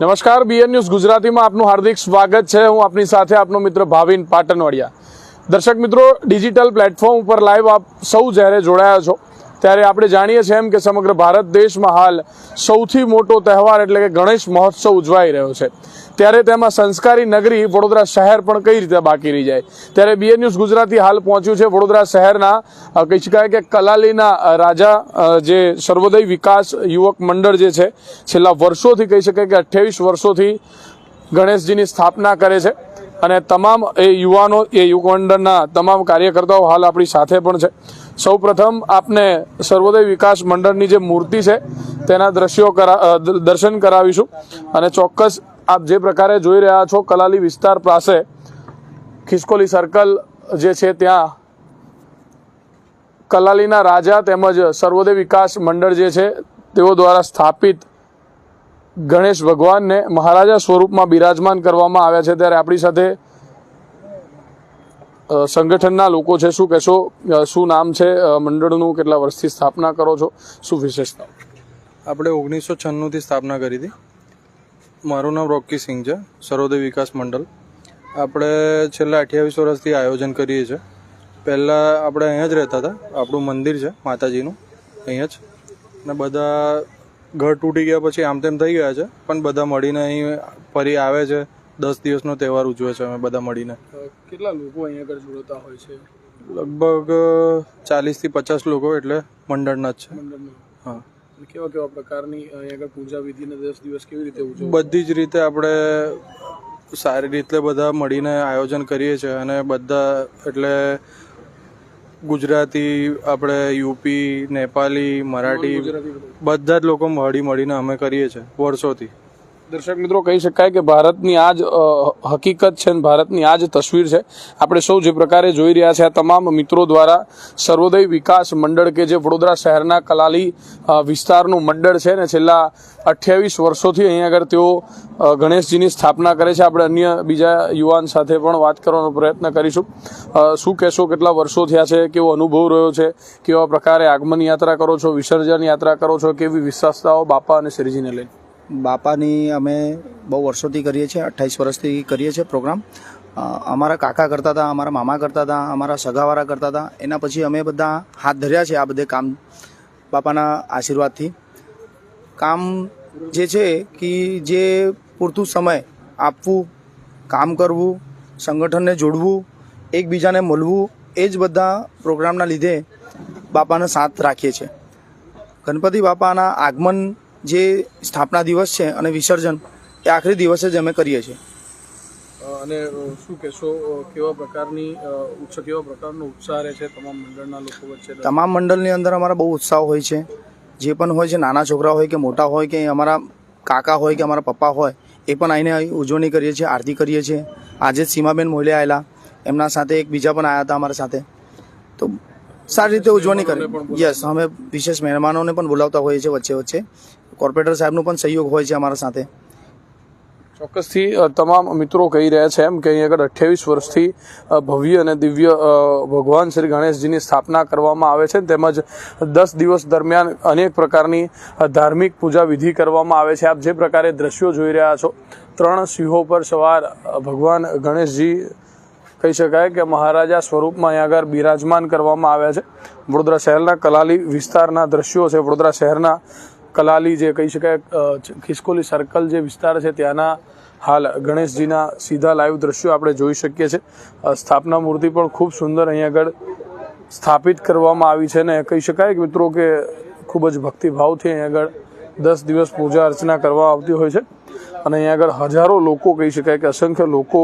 નમસ્કાર BN news ગુજરાતીમાં આપનું હાર્દિક સ્વાગત છે. હું આપની સાથે આપનો મિત્ર ભાવિન પાટણવાડિયા દર્શક મિત્રો ડિજિટલ પ્લેટફોર્મ ઉપર લાઈવ આપ સૌ જ્યારે જોડાયા છો ત્યારે આપણે જાણીએ છીએ એમ કે સમગ્ર ભારત દેશમાં હાલ સૌથી મોટો તહેવાર એટલે કે ગણેશ મહોત્સવ ઉજવાઈ રહ્યો છે. ત્યારે તેમાં સંસ્કારી નગરી વડોદરા શહેર પણ કઈ રીતે બાકી રહી જાય? ત્યારે બીએ ન્યૂઝ ગુજરાતી હાલ પહોંચ્યું છે. વડોદરા શહેરના કહી શકાય કે કલાલીના રાજા જે સર્વોદય વિકાસ યુવક મંડળ જે છે, છેલ્લા વર્ષોથી કહી શકાય કે અઠ્યાવીસ વર્ષોથી ગણેશજીની સ્થાપના કરે છે. અને તમામ એ યુવાનો, એ યુગમંડળના તમામ કાર્યકર્તાઓ હાલ આપણી સાથે પણ છે. સૌ પ્રથમ આપને સર્વોદય વિકાસ મંડળની જે મૂર્તિ છે, તેના દ્રશ્યો કરા દર્શન કરાવીશું. અને ચોક્કસ આપ જે પ્રકારે જોઈ રહ્યા છો કલાલી વિસ્તાર પાસે, ખિસકોલી સર્કલ જે છે ત્યાં, કલાલીના રાજા તેમજ સર્વોદય વિકાસ મંડળ જે છે, તેઓ દ્વારા સ્થાપિત ગણેશ ભગવાનને મહારાજા સ્વરૂપમાં બિરાજમાન કરવામાં આવ્યા છે ત્યારે આપણી સાથે સંગઠનના લોકો છે. શું કહેશો? શું નામ છે? મંડળનું કેટલા વર્ષથી સ્થાપના કરો છો? શું વિશેષતા? આપણે ઓગણીસો છન્નુંથી સ્થાપના કરી હતી. મારું નામ રોકી સિંહ છે, સરોદય વિકાસ મંડળ. આપણે છેલ્લા અઠ્યાવીસ વર્ષથી આયોજન કરીએ છીએ. પહેલાં આપણે અહીંયા જ રહેતા હતા. આપણું મંદિર છે, માતાજીનું, અહીંયા જ. ને બધા ઘર તૂટી ગયા પછી આમ તેમ થઈ ગયા છે. પણ બધા મળીને અહીં ફરી આવે છે. દસ દિવસનો તહેવાર ઉજવે છે અમે બધા મળીને. કેટલા લોકો અહીંયા આગળ જોડાતા હોય છે? લગભગ ચાલીસથી પચાસ લોકો એટલે મંડળના જ છે. હા. કેવા કેવા પ્રકારની અહીંયા આગળ પૂજા વિધિને દસ દિવસ કેવી રીતે ઉજવે બધી જ રીતે આપણે સારી રીતે બધા મળીને આયોજન કરીએ છીએ અને બધા એટલે ગુજરાતી આપણે યુપી નેપાલી મરાઠી બધા. જ લોકો મળી મળીને અમે કરીએ છીએ વર્ષોથી. દર્શક મિત્રો કહી શકાય કે ભારતની આ જ હકીકત છે અને ભારતની આ જ તસવીર છે. આપણે સૌ જે પ્રકારે જોઈ રહ્યા છે આ તમામ મિત્રો દ્વારા સર્વોદય વિકાસ મંડળ કે જે વડોદરા શહેરના કલાલી વિસ્તારનું મંડળ છે ને છેલ્લા અઠ્યાવીસ વર્ષોથી અહીંયા આગળ તેઓ ગણેશજીની સ્થાપના કરે છે. આપણે અન્ય બીજા યુવાન સાથે પણ વાત કરવાનો પ્રયત્ન કરીશું. શું કહેશો? કેટલા વર્ષો થયા છે? કેવો અનુભવ રહ્યો છે? કેવા પ્રકારે આગમન યાત્રા કરો છો? વિસર્જન યાત્રા કરો છો? કેવી વિશ્વાસતાઓ બાપા અને શ્રીજીને લઈને? બાપાની અમે બહુ વર્ષોથી કરીએ છીએ, અઠ્ઠાવીસ વર્ષથી કરીએ છીએ પ્રોગ્રામ. અમારા કાકા કરતા હતા, અમારા મામા કરતા હતા, અમારા સગાવાળા કરતા હતા. એના પછી અમે બધા હાથ ધર્યા છે આ બધે કામ બાપાના આશીર્વાદથી. કામ જે છે કે જે પૂરતું સમય આપવું, કામ કરવું, સંગઠનને જોડવું, એકબીજાને મળવું, એ જ બધા પ્રોગ્રામના લીધે બાપાનો સાથ રાખીએ છીએ. ગણપતિ બાપાના આગમન જે સ્થાપના દિવસ છે અને વિસર્જન એ આખરી દિવસે જ અમે કરીએ છીએ. અને શું કહેશો કેવા પ્રકારની ઉત્સવ કેવા પ્રકારનો ઉત્સાહ રહે છે તમામ મંડળના લોકો વચ્ચે? તમામ મંડળની અંદર અમારા બહુ ઉત્સાહ હોય છે. જે પણ હોય છે નાના છોકરા હોય કે મોટા હોય કે અમારા કાકા હોય કે અમારા પપ્પા હોય એ પણ આવીને ઉજવણી કરીએ છીએ આરતી કરીએ છીએ. આજે જ સીમાબેન મોહલે આવેલા એમના સાથે એક બીજા પણ આવ્યા હતા અમારા સાથે. તો સારી રીતે ઉજવણી કરી. યસ અમે વિશેષ મહેમાનોને પણ બોલાવતા હોઈએ છીએ વચ્ચે વચ્ચે. કોર્પોરેટર સાહેબનો પણ સહયોગ હોય છે અમારા સાથે. ચોક્કસથી તમામ મિત્રો કહી રહ્યા છે એમ કે અહીં આગળ અઠ્યાવીસ વર્ષથી ભવ્ય અને દિવ્ય ભગવાન શ્રી ગણેશજીની સ્થાપના કરવામાં આવે છે. તેમજ દસ દિવસ દરમિયાન અનેક પ્રકારની ધાર્મિક પૂજા વિધિ કરવામાં આવે છે. આપ જે પ્રકારે દ્રશ્યો જોઈ રહ્યા છો, ત્રણ સિંહો પર સવાર ભગવાન ગણેશજી, કહી શકાય કે મહારાજા સ્વરૂપમાં અહીં આગળ બિરાજમાન કરવામાં આવ્યા છે. વડોદરા શહેરના કલાલી વિસ્તારના દ્રશ્યો છે. વડોદરા શહેરના કલાલી જે કહી શકાય ખિસકોલી સર્કલ જે વિસ્તાર છે ત્યાંના હાલ ગણેશજીના સીધા લાઈવ દ્રશ્યો આપણે જોઈ શકીએ છીએ. સ્થાપના મૂર્તિ પણ ખૂબ સુંદર અહીં આગળ સ્થાપિત કરવામાં આવી છે ને કહી શકાય કે મિત્રો કે ખૂબ જ ભક્તિભાવથી અહીં આગળ દસ દિવસ પૂજા અર્ચના કરવા આવતી હોય છે. અને અહીંયા આગળ હજારો લોકો કહી શકાય કે અસંખ્ય લોકો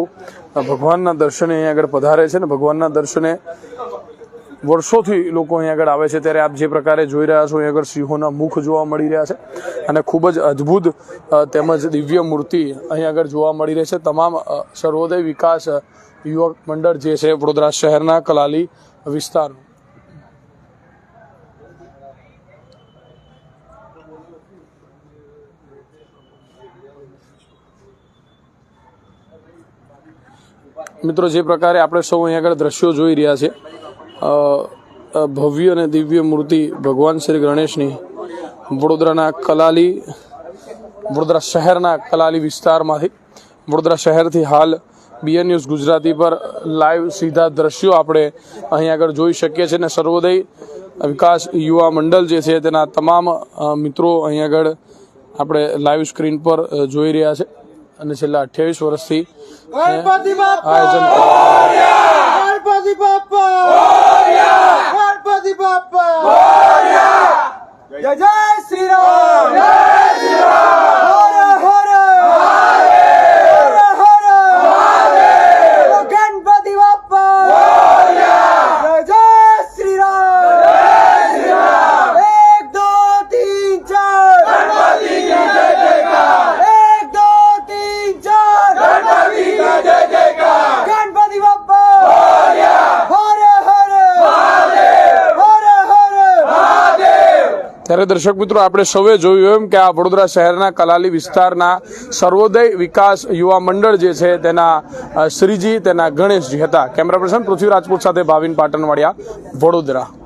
ભગવાનના દર્શને અહીંયા આગળ પધારે છે ને ભગવાનના દર્શને વર્ષોથી લોકો અહીં આગળ આવે છે. ત્યારે આપ જે પ્રકારે જોઈ રહ્યા છો અહીં આગળ સિંહોના મુખ જોવા મળી રહ્યા છે. અને ખૂબ જ અદ્ભુત તેમજ દિવ્ય મૂર્તિ અહીં આગળ જોવા મળી રહી છે. તમામ સર્વોદય વિકાસ યુવક મંડળ જે છે વડોદરા શહેરના કલાલી વિસ્તારનું. મિત્રો જે પ્રકારે આપણે સૌ અહીં આગળ દ્રશ્યો જોઈ રહ્યા છે અ, અ, ભવ્ય અને દિવ્ય મૂર્તિ ભગવાન શ્રી ગણેશની વડોદરાના કલાલી વડોદરા શહેરના કલાલી વિસ્તારમાંથી વડોદરા શહેરથી હાલ બીએન ન્યૂઝ ગુજરાતી પર લાઈવ સીધા દ્રશ્યો આપણે અહીં આગળ જોઈ શકીએ છીએ અને સર્વોદય વિકાસ યુવા મંડળ જે છે તેના તમામ મિત્રો અહીં આગળ આપણે લાઈવ સ્ક્રીન પર જોઈ રહ્યા છે. અને છેલ્લા અઠ્યાવીસ વર્ષથી આયોજન ગણપતિ બાપ્પા ગણપતિ બાપ્પા જય જય શ્રી રામ જય શ્રી રામ હર હર હર હર ગણપતિ બાપ્પા જય જય શ્રી રામ એક દો તીન ચાર ગણપતિ જય જયકાર એક દો તીન ચાર ગણપતિ જય જયકાર ગણપતિ બાપ્પા હર હર હર હર ત્યારે દર્શક મિત્રો, આપણે સૌએ જોયું એમ કે આ વડોદરા શહેરના કલાલી વિસ્તારના સર્વોદય વિકાસ યુવા મંડળ જે છે, તેના શ્રીજી, તેના ગણેશજી હતા. કેમેરા પર્સન પૃથ્વી રાજપૂત સાથે ભાવિન પાટણવાડિયા, વડોદરા.